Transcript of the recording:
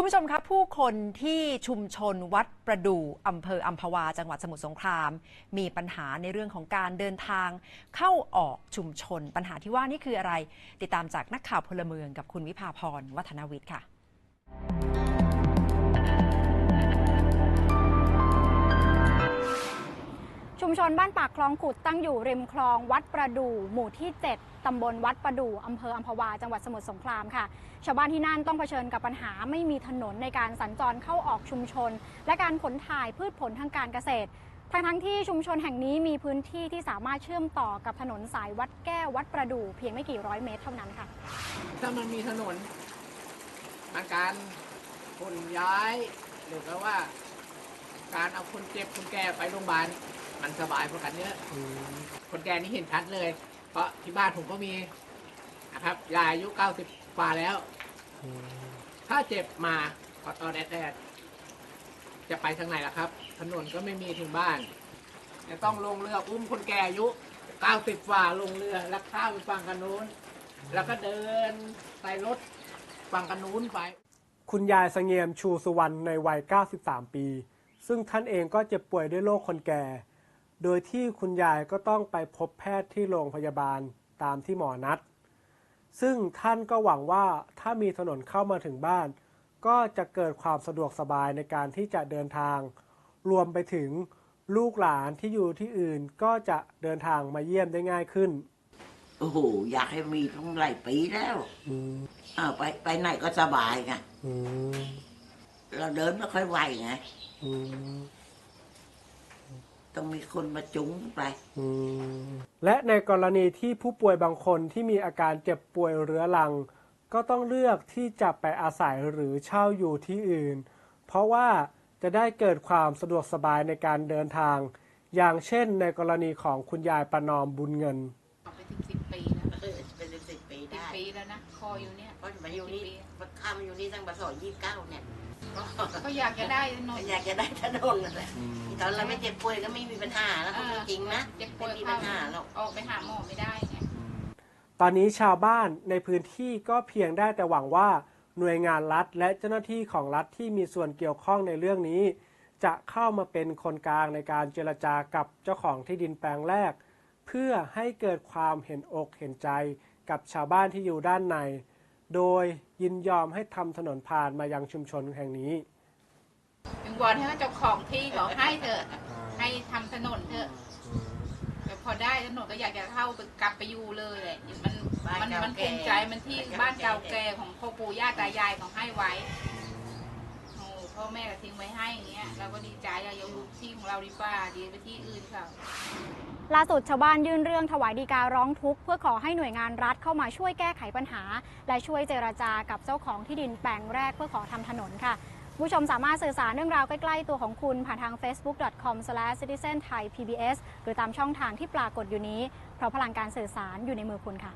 คุณผู้ชมครับผู้คนที่ชุมชนวัดประดู่อำเภออัมพวา จังหวัดสมุทรสงคราม มีปัญหาในเรื่องของการเดินทางเข้าออกชุมชน ปัญหาที่ว่านี่คืออะไร ติดตามจากนักข่าวพลเมืองกับคุณวิภาพรวัฒนวิทย์ค่ะ มชนบ้านปากคลองขุดตั้งอยู่ริมคลองวัดประดู่หมู่ที่ 7 ตำบลวัดประดู่อำเภออัมพวา จังหวัดสมุทรสงครามค่ะ ชาวบ้านที่นั่นต้องเผชิญกับปัญหาไม่มีถนนในการสัญจรเข้าออกชุมชน และการขนถ่ายพืชผลทางการเกษตร ทั้งทั้งๆที่ชุมชนแห่งนี้มีพื้นที่ที่สามารถเชื่อมต่อกับถนนสายวัดแก้ววัดประดู่เพียงไม่กี่ร้อยเมตรเท่านั้นค่ะ ถ้ามันมีถนนมันการขนย้ายหรือว่า การเอาคนเจ็บคนแก่ไปโรงพยาบาล มันสบายกว่ากันเยอะคนแก่นี่เห็นชัดเลย เพราะที่บ้านผมก็มีนะครับยายอายุเก้าสิบกว่าแล้ว ถ้าเจ็บมาพอตอนแดดๆจะไปทางไหนล่ะครับ ถนนก็ไม่มีถึงบ้าน จะต้องลงเรืออุ้มคนแก่อายุเก้าสิบกว่าลงเรือแล้วข้ามไปฝั่งกันนู้น แล้วก็เดินใส่รถฝั่งกันนู้นไป คุณยายเสงี่ยมชูสุวรรณในวัย 93 ปี ซึ่งท่านเองก็เจ็บป่วยด้วยโรคคนแก่ โดยที่คุณยายก็ต้องไปพบแพทย์ที่โรงพยาบาลตามที่หมอนัด ซึ่งท่านก็หวังว่าถ้ามีถนนเข้ามาถึงบ้าน ก็จะเกิดความสะดวกสบายในการที่จะเดินทาง รวมไปถึงลูกหลานที่อยู่ที่อื่นก็จะเดินทางมาเยี่ยมได้ง่ายขึ้น โอ้โห อยากให้มีตั้งหลายปีแล้วอ้าวไปไปไหนก็สบายไงเราเดินไม่ค่อยไหวไง ต้องมีคนมาจุงไป และในกรณีที่ผู้ป่วยบางคนที่มีอาการเจ็บป่วยเรื้อรัง ก็ต้องเลือกที่จะไปอาศัยหรือเช่าอยู่ที่อื่น เพราะว่าจะได้เกิดความสะดวกสบายในการเดินทาง อย่างเช่นในกรณีของคุณยายประนอมบุญเงิน ปีสิบได้ปีแล้วนะ คออยู่เนี่ยเพราะมาอยู่นี่มันข้ามมาอยู่นี่ตั้งแต่สองยี่สิบเก้าเนี่ยก็อยากจะได้ถนนอยากจะได้ถนนนั่นแหละตอนเราไม่เจ็บป่วยก็ไม่มีปัญหาแล้วพูดจริงๆนะเจ็บป่วยไม่มีเข้าปัญหาหรอกออกไปหาหมอไม่ได้ไงตอนนี้ชาวบ้านในพื้นที่ก็เพียงได้แต่หวังว่าหน่วยงานรัฐ และเจ้าหน้าที่ของรัฐที่มีส่วนเกี่ยวข้องในเรื่องนี้ จะเข้ามาเป็นคนกลางในการเจรจากับเจ้าของที่ดินแปลงแรก เพื่อให้เกิดความเห็นอกเห็นใจ กับชาวบ้านที่อยู่ด้านใน โดยยินยอมให้ทำถนนผ่านมายังชุมชนแห่งนี้เป็นวอนให้เจ้าของที่ขาให้เถอะให้ทำถนนเถอะแต่พอได้ถนนก็อยากจะเข้าไปกลับไปอยู่เลย มันมันมันภูมิใจมันที่บ้านเก่าแก่ของพ่อปู่ย่าตายายของให้ไว้พ่อแม่ก็ทิ้งไว้ให้อย่างเงี้ยเราก็ดีใจเราอยู่ที่ของเราดีกว่าดีไปที่อื่นเขา ล่าสุดชาวบ้านยื่นเรื่องถวายดีการ้องทุกข์เพื่อขอให้หน่วยงานรัฐเข้ามาช่วยแก้ไขปัญหา และช่วยเจรจากับเจ้าของที่ดินแปลงแรกเพื่อขอทำถนนค่ะผู้ชมสามารถสื่อสารเรื่องราวใกล้ ๆ ตัวของคุณ ผ่านทาง facebook.com/citizenthai.pbs หรือตามช่องทางที่ปรากฏอยู่นี้ เพราะพลังการสื่อสารอยู่ในมือคุณค่ะ